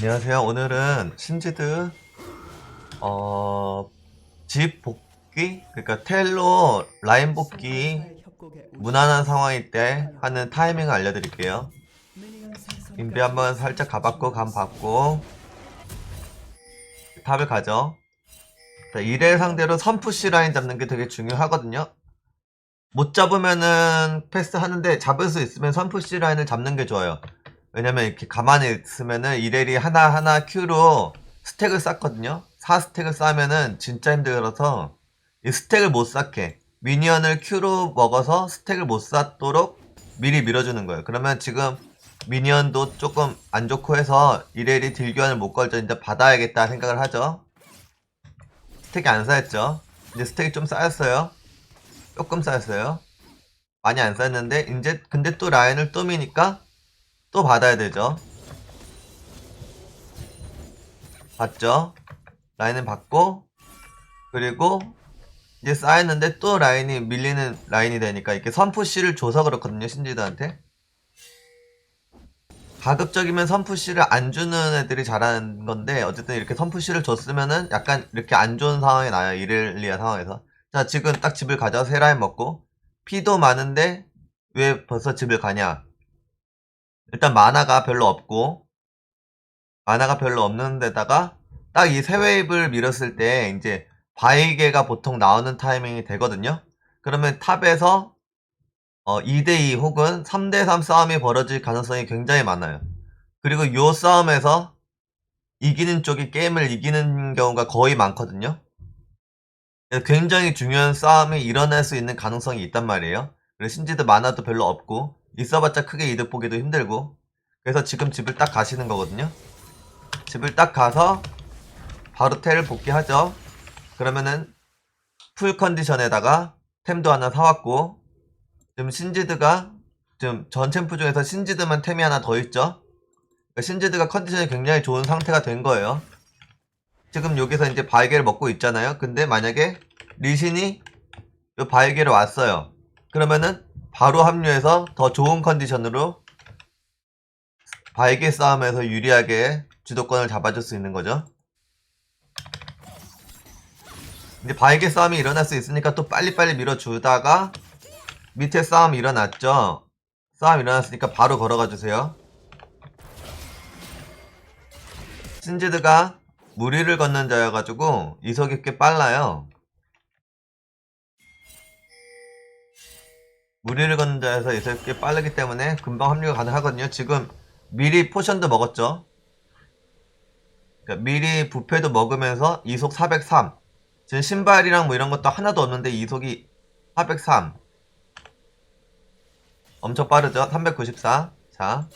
안녕하세요. 오늘은 신지드 어, 집 복귀 그러니까 텔로 라인 복귀 무난한 상황일 때 하는 타이밍을 알려드릴게요. 인비 한번 살짝 가봤고 감 받고 탑을 가죠. 자, 이래 상대로 선푸시 라인 잡는 게 되게 중요하거든요. 못 잡으면은 패스 하는데 잡을 수 있으면 선푸시 라인을 잡는 게 좋아요. 왜냐면 이렇게 가만히 있으면은 이레리 하나하나 Q로 스택을 쌓거든요. 4스택을 쌓으면은 진짜 힘들어서 이 스택을 못 쌓게 미니언을 Q로 먹어서 스택을 못 쌓도록 미리 밀어주는 거예요. 그러면 지금 미니언도 조금 안 좋고 해서 이레리 딜교환을 못 걸죠. 이제 받아야겠다 생각을 하죠. 스택이 안 쌓였죠. 이제 스택이 좀 쌓였어요. 조금 쌓였어요. 많이 안 쌓였는데 이제 근데 또 라인을 또 미니까 또 받아야 되죠. 받죠. 라인은 받고 그리고 이제 쌓였는데 또 라인이 밀리는 라인이 되니까 이렇게 선푸시를 줘서 그렇거든요. 신지드한테. 가급적이면 선푸시를 안 주는 애들이 잘하는 건데 어쨌든 이렇게 선푸시를 줬으면은 약간 이렇게 안 좋은 상황이 나요. 이렐리아 상황에서. 자 지금 딱 집을 가죠. 세 라인 먹고 피도 많은데 왜 벌써 집을 가냐? 일단 만화가 별로 없고 만화가 별로 없는 데다가 딱 이 세 웨이브를 밀었을 때 이제 바이게가 보통 나오는 타이밍이 되거든요. 그러면 탑에서 어 2대2 혹은 3대3 싸움이 벌어질 가능성이 굉장히 많아요. 그리고 요 싸움에서 이기는 쪽이 게임을 이기는 경우가 거의 많거든요. 굉장히 중요한 싸움이 일어날 수 있는 가능성이 있단 말이에요. 그리고 신지드 만화도 별로 없고 있어봤자 크게 이득 보기도 힘들고 그래서 지금 집을 딱 가시는 거거든요. 집을 딱 가서 바로 텔을 복귀하죠. 그러면은 풀 컨디션에다가 템도 하나 사왔고 지금 신지드가 지금 전 챔프 중에서 신지드만 템이 하나 더 있죠. 그러니까 신지드가 컨디션이 굉장히 좋은 상태가 된 거예요. 지금 여기서 이제 바이게를 먹고 있잖아요. 근데 만약에 리신이 요 바이게를 왔어요. 그러면은 바로 합류해서 더 좋은 컨디션으로 바이게 싸움에서 유리하게 주도권을 잡아줄 수 있는 거죠. 이제 바이게 싸움이 일어날 수 있으니까 또 빨리빨리 밀어주다가 밑에 싸움 일어났죠. 싸움 일어났으니까 바로 걸어가 주세요. 신지드가 무리를 걷는 자여가지고 이속이 꽤 빨라요. 무리를 걷는 이속이 꽤 빠르기 때문에 금방 합류가 가능하거든요. 지금 미리 포션도 먹었죠. 그러니까 미리 부패도 먹으면서 이속 403. 지금 신발이랑 뭐 이런 것도 하나도 없는데 이속이 403. 엄청 빠르죠? 394. 자.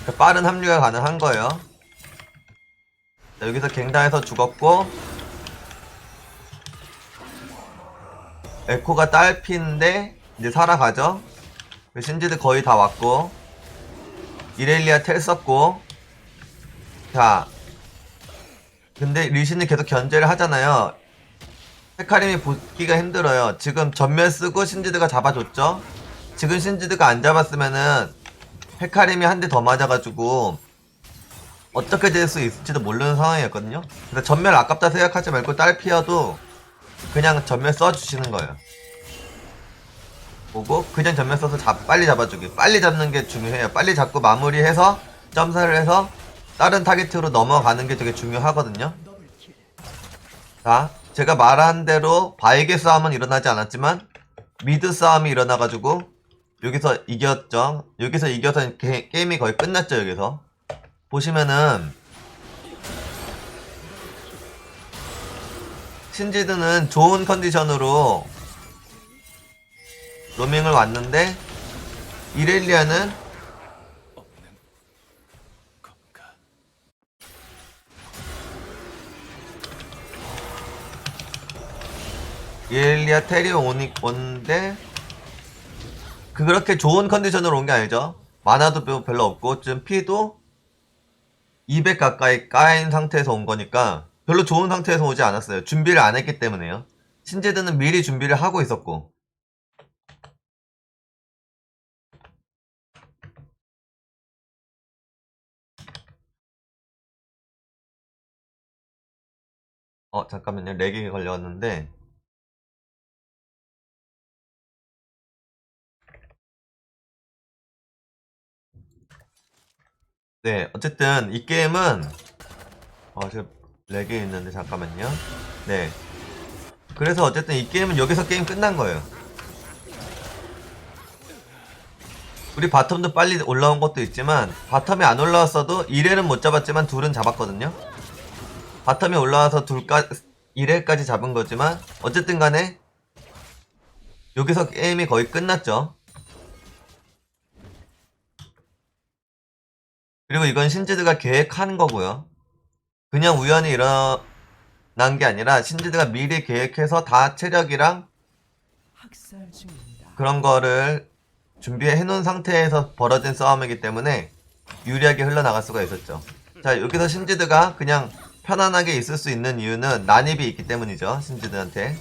그러니까 빠른 합류가 가능한 거예요. 자, 여기서 갱당해서 죽었고, 에코가 딸피인데, 이제 살아가죠? 신지드 거의 다 왔고, 이렐리아 텔 썼고, 자, 근데 리신이 계속 견제를 하잖아요. 헤카림이 붙기가 힘들어요. 지금 전멸 쓰고 신지드가 잡아줬죠? 지금 신지드가 안 잡았으면은 헤카림이 한 대 더 맞아가지고 어떻게 될 수 있을지도 모르는 상황이었거든요. 그래서 전멸 아깝다 생각하지 말고 딸피어도 그냥 전멸 써주시는 거예요. 보고 그냥 전멸 써서 잡, 빨리 잡아주기. 빨리 잡는 게 중요해요. 빨리 잡고 마무리해서 점사를 해서 다른 타겟으로 넘어가는 게 되게 중요하거든요. 자, 제가 말한 대로 바이게 싸움은 일어나지 않았지만 미드 싸움이 일어나가지고 여기서 이겼죠. 여기서 이겨서 게, 게임이 거의 끝났죠. 여기서 보시면은 신지드는 좋은 컨디션으로 로밍을 왔는데 이렐리아는 이렐리아 테리 오니 온데 그렇게 좋은 컨디션으로 온 게 아니죠. 만화도 별- 별로 없고 지금 피도 200 가까이 까인 상태에서 온 거니까 별로 좋은 상태에서 오지 않았어요. 준비를 안 했기 때문에요. 신제드는 미리 준비를 하고 있었고 어 잠깐만요 렉이 걸려왔는데 네 어쨌든 이 게임은 어, 제가 렉이 있는데 잠깐만요. 네. 그래서 어쨌든 이 게임은 여기서 게임 끝난 거예요. 우리 바텀도 빨리 올라온 것도 있지만 바텀이 안 올라왔어도 1회는 못 잡았지만 둘은 잡았거든요. 바텀이 올라와서 둘까 1회까지 잡은 거지만 어쨌든 간에 여기서 게임이 거의 끝났죠. 그리고 이건 신지드가 계획한 거고요. 그냥 우연히 일어난 게 아니라 신지드가 미리 계획해서 다 체력이랑. 그런 거를 준비해 놓은 상태에서 벌어진 싸움이기 때문에 유리하게 흘러나갈 수가 있었죠. 자, 여기서 신지드가 그냥 편안하게 있을 수 있는 이유는 난입이 있기 때문이죠. 신지드한테.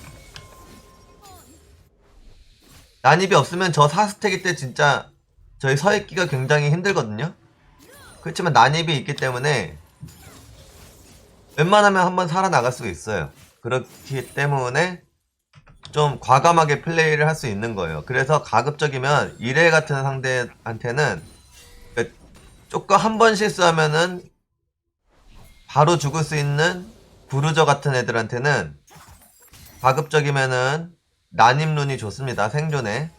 난입이 없으면 저 4스택일 때 진짜 저희 서있기가 굉장히 힘들거든요. 그렇지만 난입이 있기 때문에 웬만하면 한번 살아나갈 수 있어요. 그렇기 때문에 좀 과감하게 플레이를 할 수 있는 거예요. 그래서 가급적이면 이래 같은 상대한테는 그 조금 한 번 실수하면은 바로 죽을 수 있는 부르저 같은 애들한테는 가급적이면은 난입룬이 좋습니다. 생존에.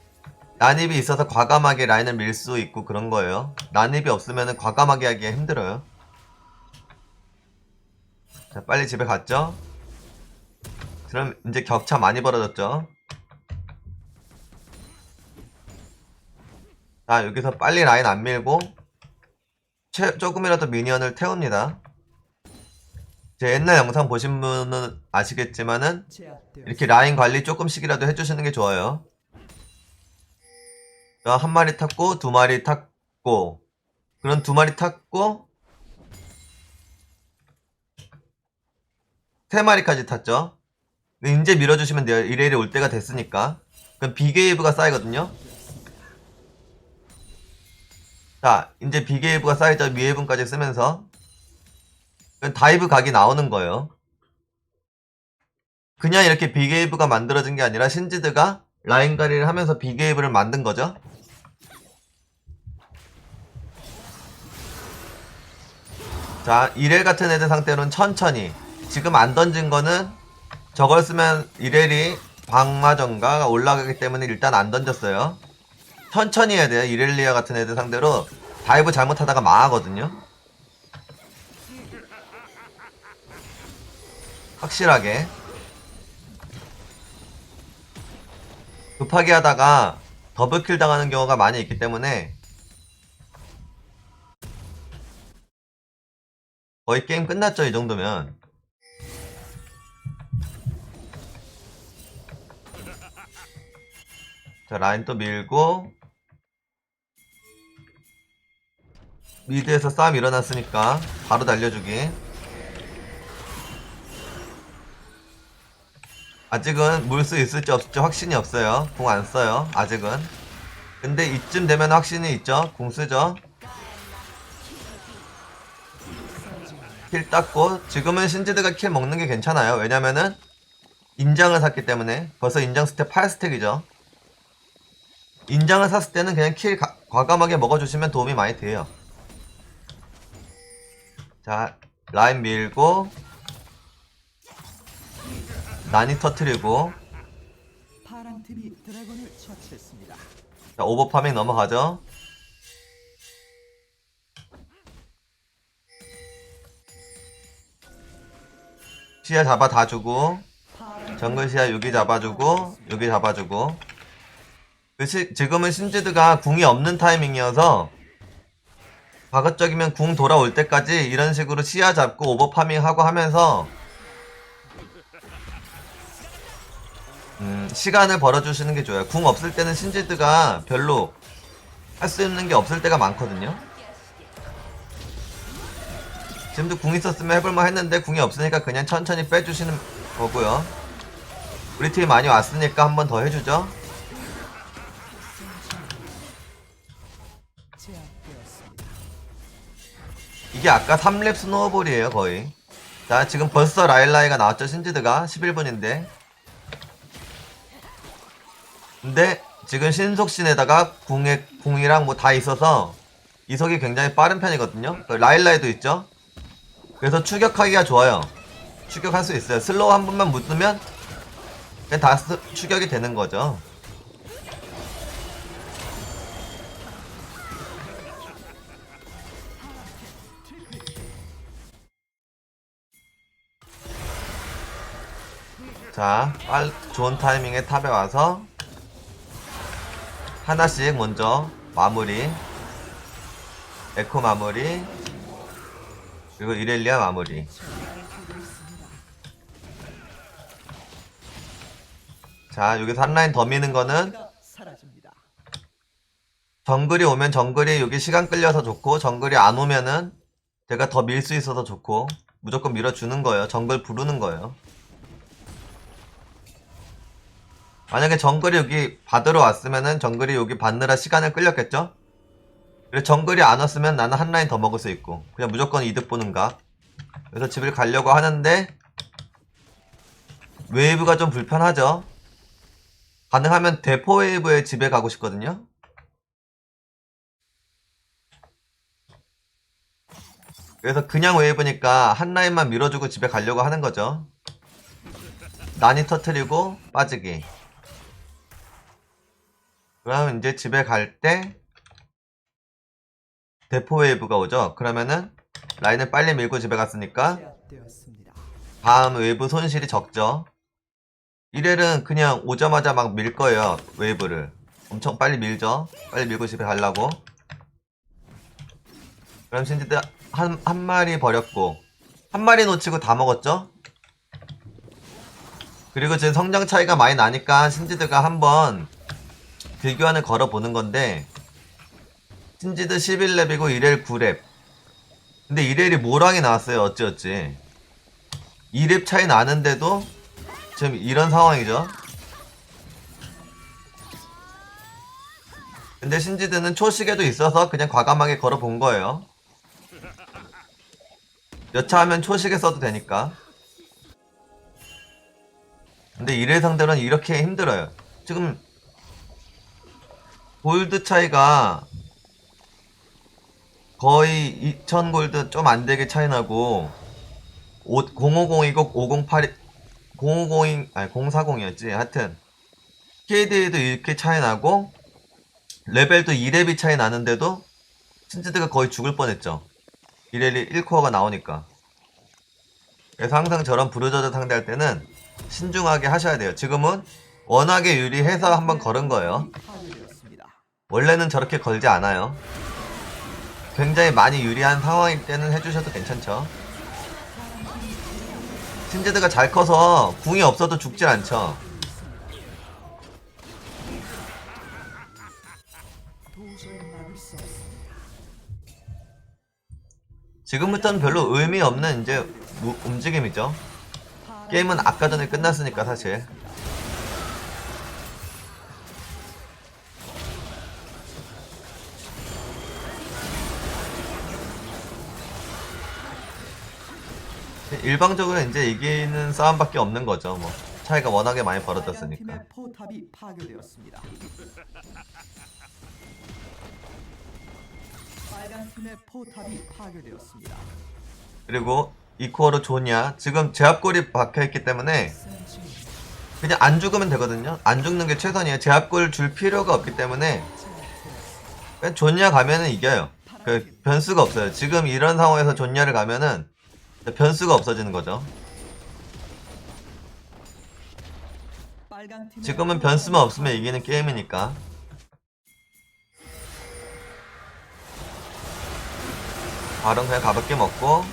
난입이 있어서 과감하게 라인을 밀 수 있고 그런 거예요. 난입이 없으면은 과감하게 하기가 힘들어요. 자, 빨리 집에 갔죠? 그럼 이제 격차 많이 벌어졌죠? 자, 여기서 빨리 라인 안 밀고 채- 조금이라도 미니언을 태웁니다. 제 옛날 영상 보신 분은 아시겠지만은. 이렇게 라인 관리 조금씩이라도 해주시는 게 좋아요. 자, 한 마리 탔고, 두 마리 탔고, 그런 두 마리 탔고, 세 마리까지 탔죠? 근데 이제 밀어주시면 돼요. 이레일이 올 때가 됐으니까. 그럼 비게이브가 쌓이거든요? 자, 이제 비게이브가 쌓이죠. 미해분까지 쓰면서. 그럼 다이브 각이 나오는 거예요. 그냥 이렇게 비게이브가 만들어진 게 아니라 신지드가 라인 관리를 하면서 비게이브를 만든 거죠. 자, 이렐 같은 애들 상태로는 천천히. 지금 안 던진 거는 저걸 쓰면 이렐이 방마전가가 올라가기 때문에 일단 안 던졌어요. 천천히 해야 돼요. 이렐리아 같은 애들 상대로 다이브 잘못하다가 망하거든요. 확실하게. 급하게 하다가 더블킬 당하는 경우가 많이 있기 때문에 거의 게임 끝났죠 이 정도면 자 라인 또 밀고 미드에서 싸움 일어났으니까 바로 달려주기 아직은 물 수 있을지 없을지 확신이 없어요. 공 안 써요. 아직은. 근데 이쯤 되면 확신이 있죠. 공 쓰죠. 킬 땄고 지금은 신지드가 킬 먹는 게 괜찮아요. 왜냐면은 인장을 샀기 때문에 벌써 인장 스텝 8스택이죠. 인장을 샀을 때는 그냥 킬 가- 과감하게 먹어주시면 도움이 많이 돼요. 자 라인 밀고 난이 터트리고. 자, 오버파밍 넘어가죠. 시야 잡아 다 주고 정글 시야 여기 잡아주고 여기 잡아주고 지금은 신지드가 궁이 없는 타이밍이어서 과거적이면 궁 돌아올 때까지 이런 식으로 시야 잡고 오버파밍 하고 하면서 음, 시간을 벌어주시는 게 좋아요. 궁 없을 때는 신지드가 별로 할 수 있는 게 없을 때가 많거든요. 지금도 궁 있었으면 해볼만 했는데 궁이 없으니까 그냥 천천히 빼주시는 거고요. 우리 팀이 많이 왔으니까 한 번 더 해주죠. 이게 아까 3렙 스노우볼이에요, 거의. 자, 지금 벌써 라일라이가 나왔죠, 신지드가. 11분인데. 근데, 지금 신속신에다가 궁에, 궁이랑 뭐 다 있어서, 이석이 굉장히 빠른 편이거든요. 그 라일라이도 있죠. 그래서 추격하기가 좋아요. 추격할 수 있어요. 슬로우 한 번만 묻으면, 그냥 다 스- 추격이 되는 거죠. 자, 빨, 좋은 타이밍에 탑에 와서 하나씩 먼저 마무리 에코 마무리 그리고 이렐리아 마무리 자 여기서 한 라인 더 미는 거는. 정글이 오면 정글이 여기 시간 끌려서 좋고 정글이 안 오면은 제가 더 밀 수 있어서 좋고 무조건 밀어주는 거예요 정글 부르는 거예요 만약에 정글이 여기 받으러 왔으면은 정글이 여기 받느라 시간을 끌렸겠죠 그래서 정글이 안 왔으면 나는 한 라인 더 먹을 수 있고 그냥 무조건 이득 보는 각 그래서 집을 가려고 하는데 웨이브가 좀 불편하죠 가능하면 대포 웨이브의 집에 가고 싶거든요 그래서 그냥 웨이브니까 한 라인만 밀어주고 집에 가려고 하는 거죠. 난이 터트리고 빠지기. 그럼 이제 집에 갈 때 대포 웨이브가 오죠. 그러면은 라인을 빨리 밀고 집에 갔으니까. 다음 웨이브 손실이 적죠. 이렐은 그냥 오자마자 막 밀 거예요. 웨이브를. 엄청 빨리 밀죠. 빨리 밀고 집에 가려고. 그럼 신지드 한, 한 마리 버렸고, 한 마리 놓치고 다 먹었죠? 그리고 지금 성장 차이가 많이 나니까 신지드가 한번 딜교환을 걸어보는 건데, 신지드 11렙이고 이렐 9렙. 근데 이렐이 모랑이 나왔어요. 어찌어찌. 2렙 차이 나는데도 지금 이런 상황이죠. 근데 신지드는 초식에도 있어서 그냥 과감하게 걸어본 거예요. 여차하면 초식에 써도 되니까. 근데 이래 상대로는 이렇게 힘들어요. 지금 골드 차이가 거의 2000 골드 좀 안 되게 차이 나고 050이고 508이 050이 아니 040이었지. 하여튼 KD에도 이렇게 차이 나고 레벨도 2렙이 차이 나는데도 신지드가 거의 죽을 뻔했죠. 이렐이 1코어가 나오니까. 그래서 항상 저런 브루저드 상대할 때는 신중하게 하셔야 돼요. 지금은 워낙에 유리해서 한번 걸은 거예요. 원래는 저렇게 걸지 않아요. 굉장히 많이 유리한 상황일 때는 해주셔도 괜찮죠. 신제드가 잘 커서 궁이 없어도 죽질 않죠. 지금부터는 별로 의미 없는 이제 우- 움직임이죠. 게임은 아까 전에 끝났으니까 사실. 일방적으로 이제 이기는 싸움밖에 없는 거죠. 뭐 차이가 워낙에 많이 벌어졌으니까. 포탑이 파괴되었습니다. 빨간 팀의 포탑이 파괴되었습니다. 그리고 이 코어로 좋냐? 지금 제압골이 박혀있기 때문에 그냥 안 죽으면 되거든요. 안 죽는 게 최선이에요. 제압골 줄 필요가 없기 때문에 그냥 존냐 가면은 이겨요. 그 변수가 없어요. 지금 이런 상황에서 존냐를 가면은 변수가 없어지는 거죠. 지금은 변수만 없으면 이기는 게임이니까. 바로 그냥 가볍게 먹고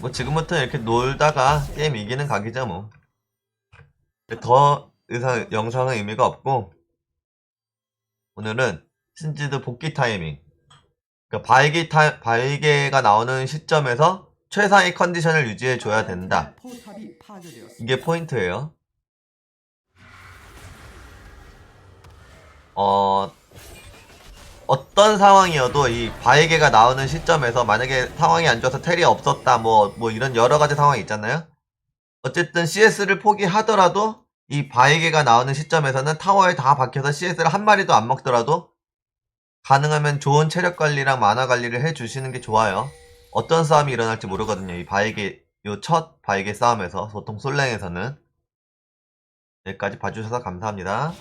뭐 지금부터 이렇게 놀다가 게임 이기는 각이죠 뭐. 더 이상 영상은 의미가 없고 오늘은 신지드 복귀 타이밍. 그러니까 바이게 타 바이게가 나오는 시점에서 최상의 컨디션을 유지해 줘야 된다. 이게 포인트예요. 어, 어떤 상황이어도 이 바에게가 나오는 시점에서 만약에 상황이 안 좋아서 텔이 없었다, 뭐, 뭐 이런 여러 가지 상황이 있잖아요? 어쨌든 CS를 포기하더라도 이 바에게가 나오는 시점에서는 타워에 다 박혀서 CS를 한 마리도 안 먹더라도 가능하면 좋은 체력 관리랑 만화 관리를 해 주시는 게 좋아요. 어떤 싸움이 일어날지 모르거든요. 이 바에게, 요 첫 바에게 싸움에서, 소통 솔랭에서는. 여기까지 봐주셔서 감사합니다.